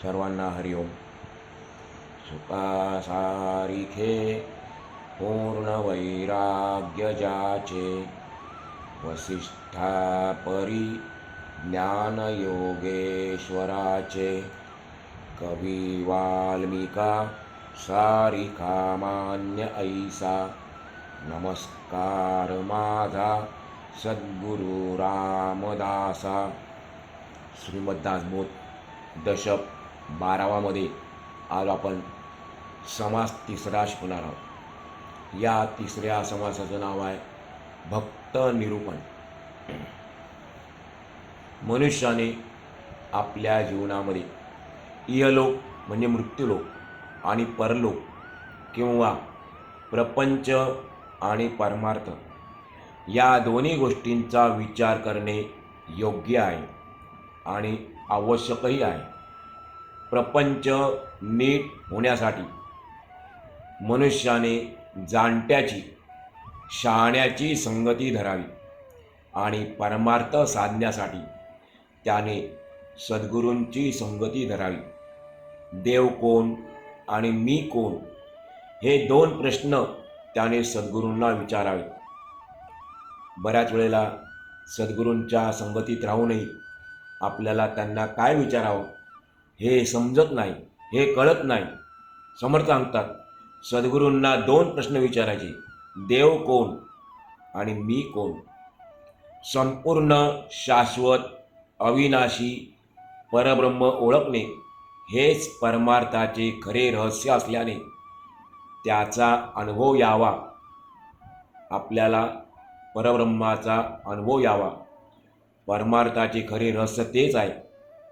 સર્વાના હરિઓમ સુખાસારીખે પૂર્ણ વૈરાગ્ય જાચે વસિષ્ઠા પરી જ્ઞાન યોગેશ્વરા છે કવિ વાલ્મિકા સારિકા માન્ય ઐસા નમસ્કાર માધા સદગુરુ રામદાસા શ્રીમદ્દાસબોધ દશક बारावामध्ये आज आपण. समास तिसरा शिकणार आहोत. या तिसऱ्या समासाचं नाव आहे भक्त निरूपण. मनुष्याने आपल्या जीवनामध्ये इहलोक म्हणजे मृत्यूलोक आणि परलोक किंवा प्रपंच आणि परमार्थ या दोन्ही गोष्टींचा विचार करणे योग्य आहे आणि आवश्यकही आहे. प्रपंच नीट होण्यासाठी मनुष्याने जाणत्याची शहाण्याची संगती धरावी आणि परमार्थ साधण्यासाठी त्याने सद्गुरूंची संगती धरावी. देव कोण आणि मी कोण हे दोन प्रश्न त्याने सद्गुरूंना विचारावे. बऱ्याच वेळेला सद्गुरूंच्या संगतीत राहूनही आपल्याला त्यांना काय विचारावं? हे समजत नाही हे कळत नाही. समर्थ सांगतात सद्गुरूंना दोन प्रश्न विचारायचे देव कोण आणि मी कोण? संपूर्ण शाश्वत अविनाशी परब्रह्म ओळखणे हेच परमार्थाचे खरे रहस्य असल्याने त्याचा अनुभव यावा. आपल्याला परब्रह्माचा अनुभव यावा. परमार्थाचे खरे रहस्य तेच आहे.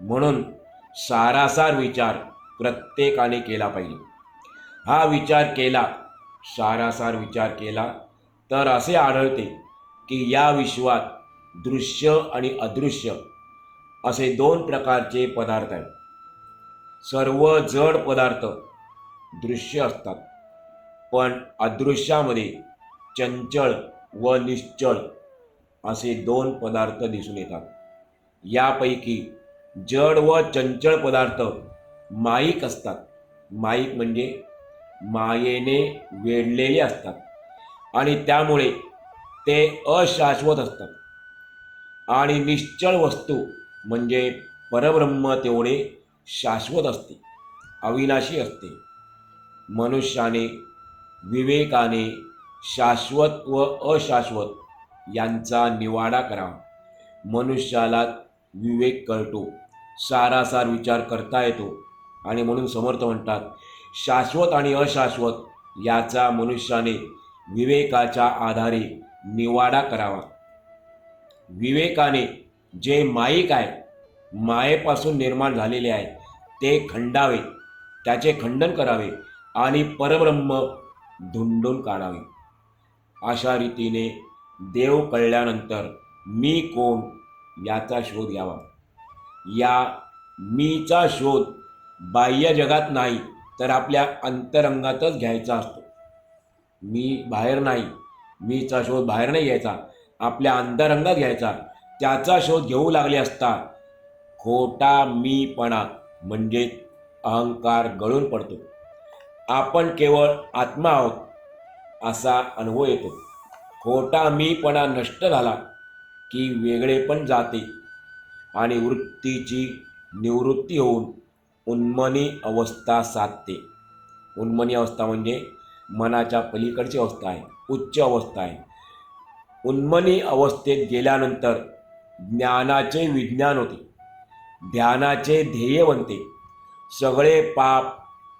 म्हणून सारासार विचार प्रत्येकाने केला पाहिजे. हा विचार केला सारासार विचार केला तर असे आढळते की या विश्वात दृश्य आणि अदृश्य असे दोन प्रकारचे पदार्थ आहेत. सर्व जड पदार्थ दृश्य असतात पण अदृश्यामध्ये चंचळ व निश्चळ असे दोन पदार्थ दिसून येतात. यापैकी जड व चंचळ पदार्थ माईक असतात. माईक म्हणजे मायेने वेढलेले असतात. आणि त्यामुळे ते अशाश्वत असतात. आणि निश्चळ वस्तू म्हणजे परब्रह्म तेवढे शाश्वत असते. अविनाशी असते. मनुष्याने विवेकाने शाश्वत व अशाश्वत यांचा निवाडा करावा. मनुष्याला विवेक कळतो. सारासार विचार करता येतो. आणि म्हणून समर्थ म्हणतात शाश्वत आणि अशाश्वत याचा मनुष्याने विवेकाच्या आधारे निवाडा करावा. विवेकाने जे माईक आहे मायेपासून निर्माण झालेले आहे ते खंडावे. त्याचे खंडन करावे आणि परब्रह्म धुंडून काढावे. अशा रीतीने देव कळल्यानंतर मी कोण याचा शोध घ्यावा. या मीचा शोध बाह्य जगात नाही तर आपल्या अंतरंगातच घ्यायचा असतो. मी बाहेर नाही मीचा शोध बाहेर नाही घ्यायचा आपल्या अंतरंगात घ्यायचा. त्याचा शोध घेऊ लागले असता खोटा मीपणा म्हणजे अहंकार गळून पडतो. आपण केवळ आत्मा आहोत असा अनुभव येतो. खोटा मीपणा नष्ट झाला की वेगळे पण जाते. आणि वृत्तीची निवृत्ती होऊन उन्मनी अवस्था साधते. उन्मनी अवस्था म्हणजे मनाच्या पलीकडची अवस्था आहे उच्च अवस्था आहे. उन्मनी अवस्थेत गेल्यानंतर ज्ञानाचे विज्ञान होते. ध्यानाचे ध्येय बनते. सगळे पाप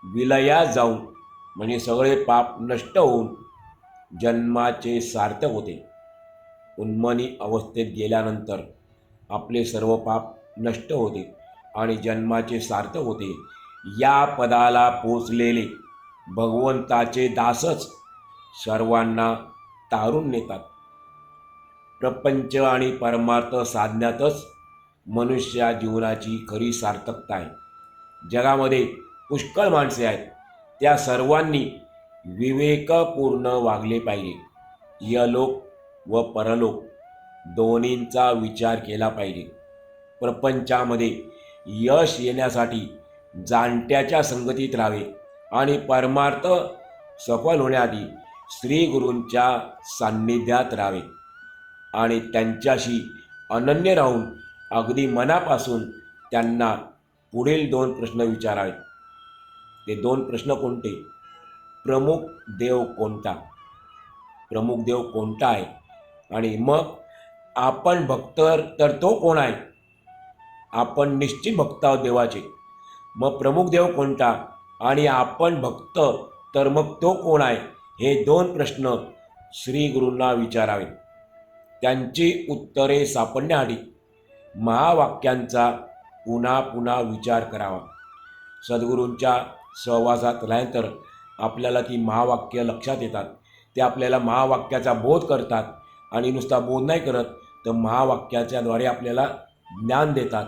विलया जाऊन म्हणजे सगळे पाप नष्ट होऊन जन्माचे सार्थक होते. उन्मनी अवस्थेत गेल्यानंतर आपले सर्व पाप नष्ट होते आणि जन्माचे सार्थक होते. या पदाला पोचलेले भगवंताचे दासच सर्वांना तारून नेतात. प्रपंच आणि परमार्थ साधण्यातच मनुष्या जीवनाची खरी सार्थकता आहे. जगामध्ये पुष्कळ माणसे आहेत. त्या सर्वांनी विवेकपूर्ण वागले पाहिजे. यलोक व परलोक दोन्हींचा विचार केला पाहिजे. प्रपंचामध्ये यश येण्यासाठी जाणत्याच्या संगतीत राहावे आणि परमार्थ सफल होण्याआधी श्रीगुरूंच्या सान्निध्यात राहावे आणि त्यांच्याशी अनन्य राहून अगदी मनापासून त्यांना पुढील दोन प्रश्न विचारावेत ते दोन प्रश्न कोणते? प्रमुख देव कोणता? प्रमुख देव कोणता आहे? आणि मग आपण भक्त तर तो कोण आहे? आपण निश्चित भक्त आहोत देवाचे. मग प्रमुख देव कोणता? आणि आपण भक्त तर मग तो कोण आहे? हे दोन प्रश्न श्री गुरूंना विचारावे. त्यांची उत्तरे सापडण्याआधी महावाक्यांचा पुन्हा पुन्हा विचार करावा. सद्गुरूंच्या सहवासात राहिल्यानंतर आपल्याला ती महावाक्य लक्षात येतात. ते आपल्याला महावाक्याचा बोध करतात आणि नुसता बोध नाही करत तर महावाक्याच्याद्वारे आपल्याला ज्ञान देतात.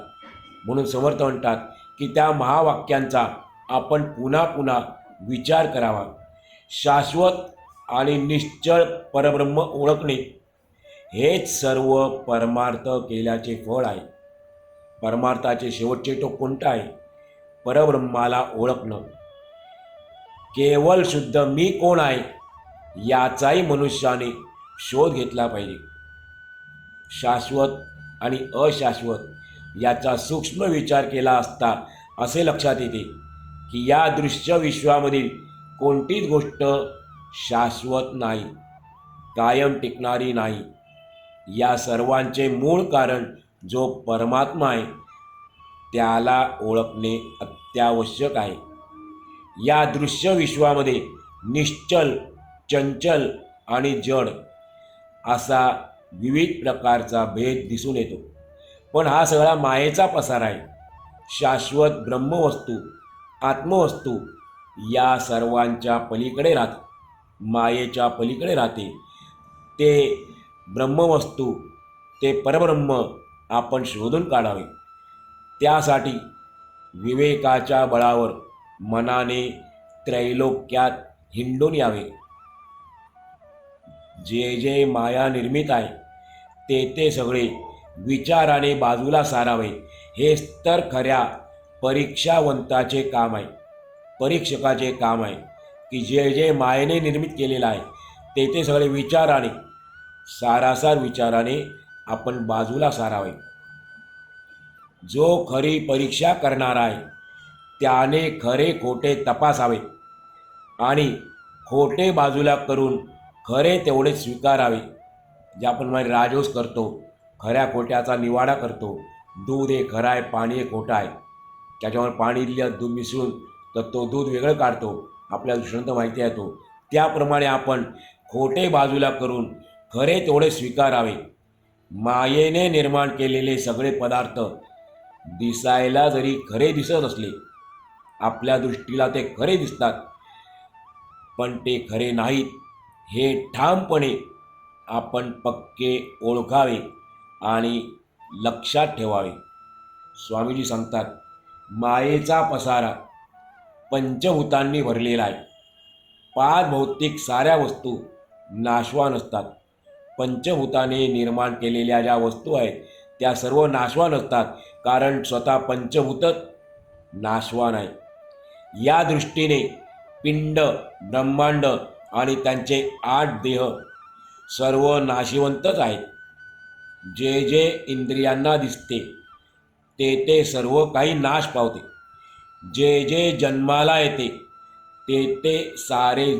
म्हणून समर्थ म्हणतात की त्या महावाक्यांचा आपण पुन्हा पुन्हा विचार करावा. शाश्वत आणि निश्चळ परब्रह्म ओळखणे हेच सर्व परमार्थ केल्याचे फळ आहे. परमार्थाचे शेवटचे टोक कोणतं आहे? परब्रह्माला ओळखणं. केवळ शुद्ध मी कोण आहे याचाही मनुष्याने शोध घेतला पाहिजे. शाश्वत आणि अशाश्वत याचा सूक्ष्म विचार केला असता असे लक्षात येते की या दृश्य विश्वामधील कोणतीच गोष्ट शाश्वत नाही कायम टिकणारी नाही. या सर्वांचे मूळ कारण जो परमात्मा आहे त्याला ओळखणे अत्यावश्यक आहे. या दृश्य विश्वामध्ये निश्चल चंचल आणि जड असा विविध प्रकारचा भेद दिसून येतो. पण हा सगळा मायेचा पसार आहे. शाश्वत ब्रह्मवस्तू आत्मवस्तू या सर्वांच्या पलीकडे राहते मायेच्या पलीकडे राहते. ते ब्रह्मवस्तू ते परब्रह्म आपण शोधून काढावे. त्यासाठी विवेकाच्या बळावर मनाने त्रैलोक्यात हिंडून यावे. जे जे माया निर्मित आहे ते ते सगळे विचाराने बाजूला सारावे. हेच तर खऱ्या परीक्षावंताचे काम आहे परीक्षकाचे काम आहे की जे जे मायेने निर्मित केलेलं आहे ते ते सगळे विचाराने सारासार विचाराने आपण बाजूला सारावे. जो खरी परीक्षा करणार आहे त्याने खरे खोटे तपासावे आणि खोटे बाजूला करून खरे तेवढे स्वीकारावे. ज्याप्रमाणे राजोस करतो खऱ्या खोट्याचा निवाडा करतो. दूध हे खरं आहे पाणी हे खोटं आहे. त्याच्यावर पाणी दिलं दूध मिसळून तर तो दूध वेगळं काढतो. आपल्याला दुष्यंत माहिती आहे तो. त्याप्रमाणे आपण खोटे बाजूला करून खरे तेवढे स्वीकारावे. मायेने निर्माण केलेले सगळे पदार्थ दिसायला जरी खरे दिसत असले आपल्या दृष्टीला ते खरे दिसतात. पण ते खरे नाहीत. हे ठामपणे आपण पक्के ओळखावे आणि लक्षात ठेवावे. स्वामीजी सांगतात मायेचा पसारा पंचभूतांनी भरलेला आहे. पाच भौतिक साऱ्या वस्तू नाशवान असतात पंचभूताने निर्माण केलेल्या ज्या वस्तू आहेत त्या सर्व नाशवान असतात कारण स्वतः पंचभूतच नाशवान आहे या दृष्टीने पिंड ब्रह्मांड आणि त्यांचे आठ देह सर्व नाशिवंतच आहेत. जे जे इंद्रियांना दिसते ते ते सर्व काही नाश पावते. जे जे जन्माला येते ते ते सारे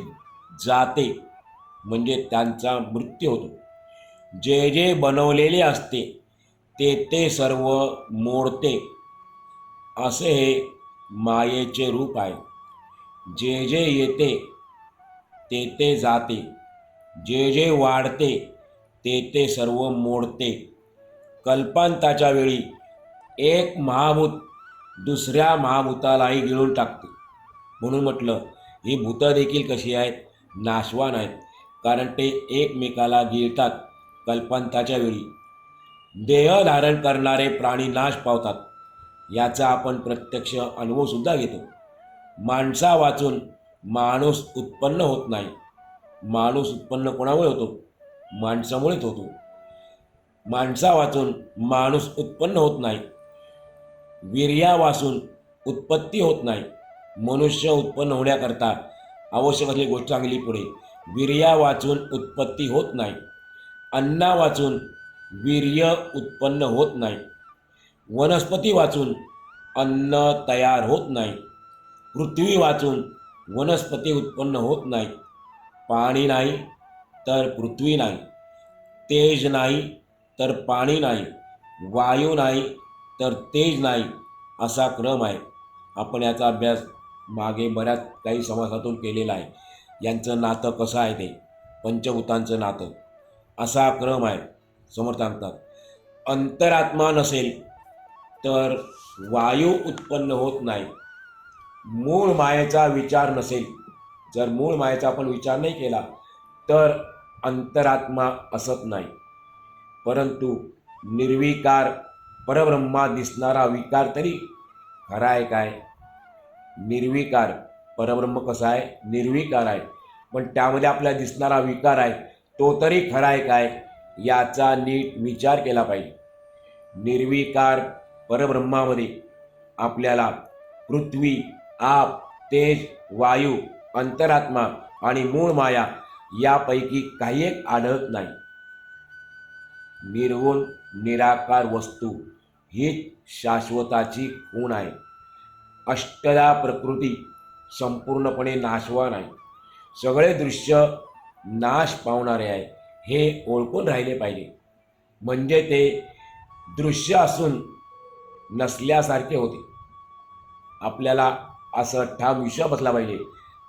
जाते म्हणजे त्यांचा मृत्यू होतो. जे जे बनवलेले असते ते ते सर्व मोडते. असे हे मायेचे रूप आहे. जे जे येते ते ते जाते. जे जे वाढते ते ते सर्व मोडते. कल्पांताच्या वेळी एक महाभूत दुसऱ्या महाभूतालाही गिळून टाकते. म्हणून म्हटलं ही भूतं देखील कशी आहेत? नाशवान आहेत. कारण ते एकमेकाला गिळतात कल्पांताच्या वेळी. देह धारण करणारे प्राणी नाश पावतात. याचा आपण प्रत्यक्ष अनुभवसुद्धा घेतो. माणसा वाचून माणूस उत्पन्न होत नाही. माणूस उत्पन्न कोणामुळे होतो? माणसामुळेच होतो. माणसा वाचून माणूस उत्पन्न होत नाही. वीर्या वाचून उत्पत्ती होत नाही. मनुष्य उत्पन्न होण्याकरता आवश्यक असलेली गोष्ट सांगली पुढे. वीर्या वाचून उत्पत्ती होत नाही. अन्ना वाचून वीर्य उत्पन्न होत नाही. वनस्पती वाचून अन्न तयार होत नाही. पृथ्वी वाचून वनस्पती उत्पन्न होत नाही पाणी नाही तर पृथ्वी नाही तेज नाही तर पाणी नाही वायू नाही तर तेज नाही असा क्रम आहे. आपण याचा अभ्यास मागे बऱ्याच काही समासातून केलेला आहे. यांचं नातं कसं आहे ते? पंचभूतांचं नातं. असा क्रम आहे. समोर सांगतात अंतरात्मा नसेल तर वायू उत्पन्न होत नाही. मूळ मायेचा विचार नसेल जर मूळ मायेचा आपण विचार नाही केला तर अंतरात्मा असत नाही. परंतु निर्विकार परब्रह्मा दिसणारा विकार तरी खरा आहे काय? निर्विकार. परब्रह्म कसा आहे? निर्विकार आहे. पण त्यामध्ये आपल्याला दिसणारा विकार आहे तो तरी खरा आहे काय? याचा नीट विचार केला पाहिजे. निर्विकार परब्रह्मामध्ये आपल्याला पृथ्वी आप तेज वायू अंतरात्मा आणि मूळ माया यापैकी काही एक आढळत नाही. निर्गुण निराकार वस्तू ही शाश्वताची खूण आहे. अष्टदा प्रकृती संपूर्णपणे नाशवान आहे. सगळे दृश्य नाश पावणारे आहे हे ओळखून राहिले पाहिजे. म्हणजे ते दृश्य असून नसल्यासारखे होते. आपल्याला असं ठाम विश्वास बसला पाहिजे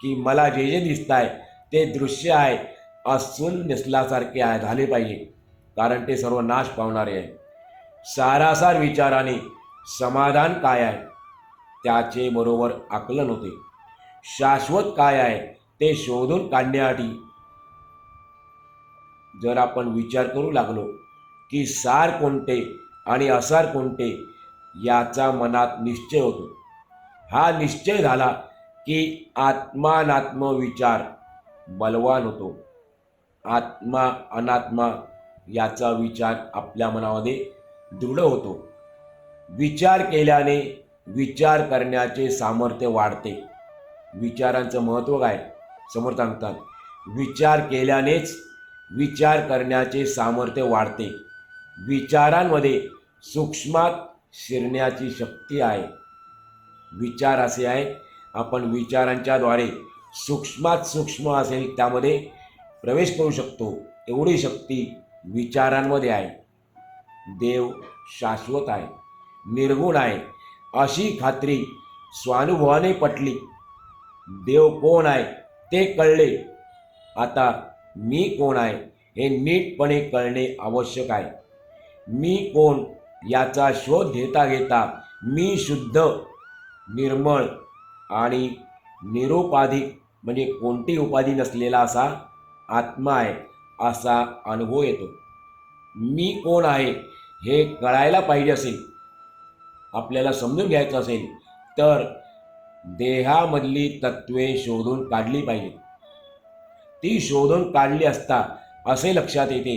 की मला जे जे दिसत आहे ते दृश्य आहे असून नसल्यासारखे आहे झाले पाहिजे. कारण ते सर्व नाश पावणारे आहे. सारासार विचाराने समाधान काय आहे? त्याचे बरोबर आकलन होते. शाश्वत काय आहे ते शोधून काढण्यासाठी जर आपण विचार करू लागलो की सार कोणते आणि असार कोणते याचा मनात निश्चय होतो. हा निश्चय झाला की आत्मानात्म विचार बलवान होतो. आत्मा अनात्मा याचा विचार आपल्या मनामध्ये दृढ होतो. विचार केल्याने विचार करण्याचे सामर्थ्य वाढते. विचारांचं महत्त्व काय? समोर सांगतात विचार केल्यानेच विचार करण्याचे सामर्थ्य वाढते. विचारांमध्ये सूक्ष्मात शिरण्याची शक्ती आहे. विचार असे आहे. आपण विचारांच्याद्वारे सूक्ष्मात सूक्ष्म असेल त्यामध्ये प्रवेश करू शकतो. एवढी शक्ती विचारांमध्ये आहे. देव शाश्वत आहे. निर्गुण आहे. अशी खात्री स्वानुभवाने पटली. देव कोण आहे ते कळले. आता मी कोण आहे हे नीटपणे कळणे आवश्यक आहे. मी कोण याचा शोध घेता घेता मी शुद्ध निर्मळ आणि निरोपाधिक म्हणजे कोणती उपाधी नसलेला असा आत्मा आहे असा अनुभव येतो. मी कोण आहे हे कळायला पाहिजे असेल आपल्याला समजून घ्यायचं असेल तर देहामधली तत्वे शोधून काढली पाहिजे ती शोधून काढली असता असे लक्षात येते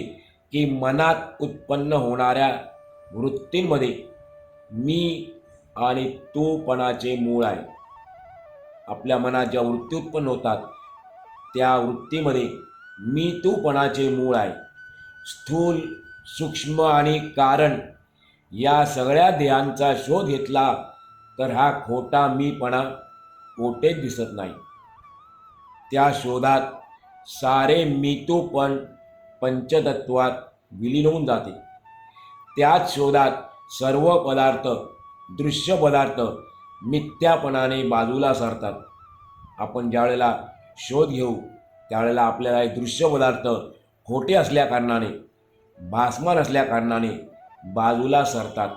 की मनात उत्पन्न होणाऱ्या वृत्तींमध्ये मी आणि तूपणाचे मूळ आहे. आपल्या मनात ज्या वृत्ती उत्पन्न होतात त्या वृत्तीमध्ये मी तूपणाचे मूळ आहे. स्थूल सूक्ष्म आणि कारण या सगळ्या देहांचा शोध घेतला तर हा खोटा मीपणा कोठेच दिसत नाही. त्या शोधात सारे मीतूपण पंचतत्वात विलीन होऊन जाते. त्याच शोधात सर्व पदार्थ दृश्य पदार्थ मिथ्यापणाने बाजूला सरतात. आपण ज्यावेळेला शोध घेऊ त्यावेळेला आपल्याला हे दृश्य पदार्थ खोटे असल्याकारणाने भासमान असल्याकारणाने बाजूला सरतात.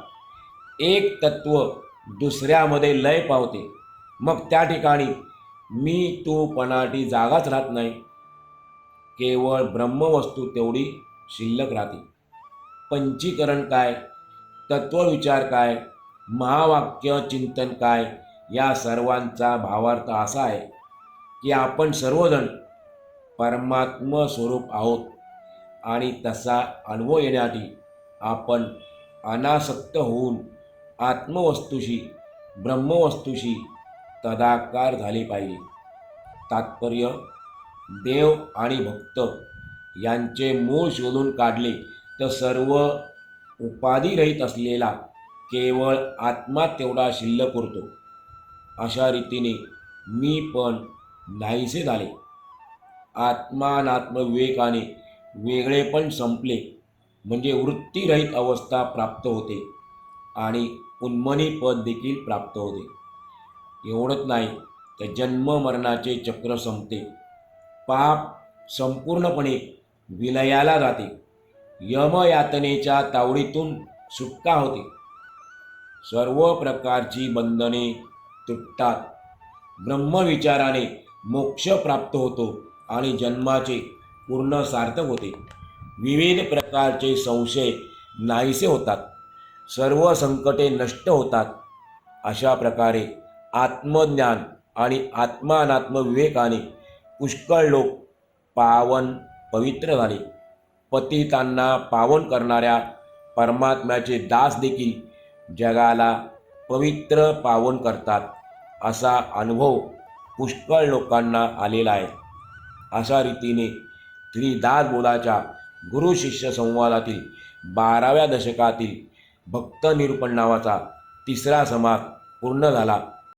एक तत्व दुसऱ्यामध्ये लय पावते. मग त्या ठिकाणी मी तू पणाटी जागाच राहत नाही. केवळ ब्रह्मवस्तू तेवढी शिल्लक राहते. पंचीकरण काय? तत्वविचार काय? महावाक्य चिंतन काय? या सर्वांचा भावार्थ असा आहे की आपण सर्वजण परमात्म स्वरूप आहोत आणि तसा अनुभव येण्यासाठी आपण अनासक्त होऊन आत्मवस्तूशी ब्रह्मवस्तूशी तदाकार झाले पाहिजे. तात्पर्य देव आणि भक्त यांचे मूळ शोधून काढले तर सर्व उपाधिरहित असलेला केवळ आत्मा तेवढा शिल्लक उरतो अशा रीतीने मी पण नाहीसे झाले. आत्मानात्मविवेकाने वेगळे पण संपले म्हणजे वृत्तीरहित अवस्था प्राप्त होते आणि उन्मनी पद देखील प्राप्त होते. एवढंच नाही तर जन्म मरणाचे चक्र संपते. पाप संपूर्णपणे विलयाला जाते. यमयातनेच्या तावडीतून सुटका होते. सर्व प्रकारची बंधने तुटतात. ब्रह्मविचाराने मोक्ष प्राप्त होतो आणि जन्माचे पूर्ण सार्थक होते. विविध प्रकारचे संशय नाहीसे होतात. सर्व संकटे नष्ट होतात. अशा प्रकारे आत्मज्ञान आणि आत्मानात्मविवेकाने पुष्कळ लोक पावन पवित्र झाले. पतितांना पावन करणाऱ्या परमात्म्याचे दास देखील जगाला पवित्र पावन करतात. असा अनुभव पुष्कळ लोकांना आलेला आहे. अशा रीतीने श्री दासबोधाच्या गुरु शिष्य संवादातील बाराव्या दशकातील भक्त निरूपण नावाचा तिसरा समाज पूर्ण झाला.